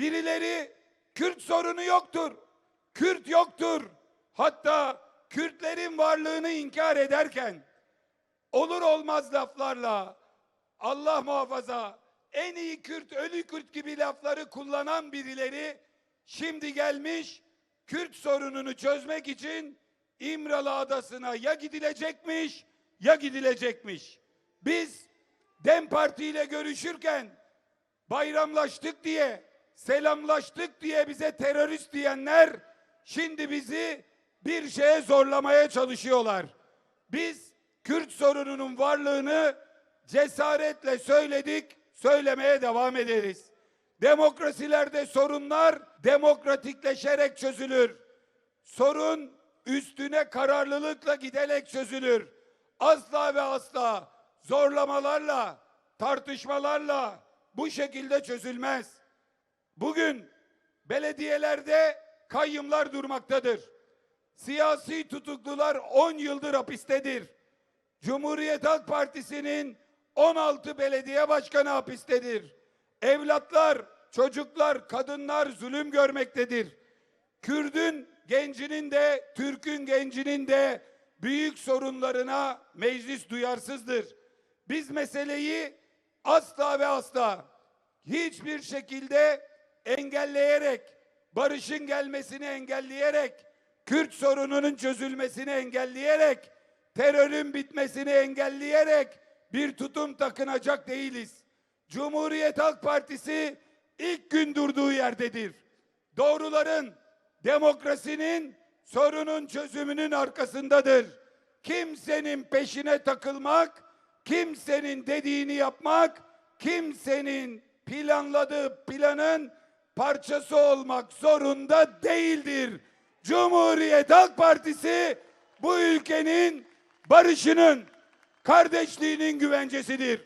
Birileri Kürt sorunu yoktur. Kürt yoktur. Hatta Kürtlerin varlığını inkar ederken olur olmaz laflarla Allah muhafaza en iyi Kürt ölü Kürt gibi lafları kullanan birileri şimdi gelmiş Kürt sorununu çözmek için İmralı Adası'na ya gidilecekmiş ya gidilecekmiş. Biz Dem Parti ile görüşürken bayramlaştık diye, selamlaştık diye bize terörist diyenler şimdi bizi bir şeye zorlamaya çalışıyorlar. Biz Kürt sorununun varlığını cesaretle söyledik, söylemeye devam ederiz. Demokrasilerde sorunlar demokratikleşerek çözülür. Sorun üstüne kararlılıkla giderek çözülür. Asla ve asla zorlamalarla, tartışmalarla bu şekilde çözülmez. Bugün belediyelerde kayyımlar durmaktadır. Siyasi tutuklular 10 yıldır hapistedir. Cumhuriyet Halk Partisi'nin 16 belediye başkanı hapistedir. Evlatlar, çocuklar, kadınlar zulüm görmektedir. Kürdün gencinin de, Türk'ün gencinin de büyük sorunlarına meclis duyarsızdır. Biz meseleyi asla ve asla hiçbir şekilde engelleyerek, barışın gelmesini engelleyerek, Kürt sorununun çözülmesini engelleyerek, terörün bitmesini engelleyerek bir tutum takınacak değiliz. Cumhuriyet Halk Partisi ilk gün durduğu yerdedir. Doğruların, demokrasinin, sorunun çözümünün arkasındadır. Kimsenin peşine takılmak, kimsenin dediğini yapmak, kimsenin planladığı planın parçası olmak zorunda değildir. Cumhuriyet Halk Partisi bu ülkenin barışının, kardeşliğinin güvencesidir.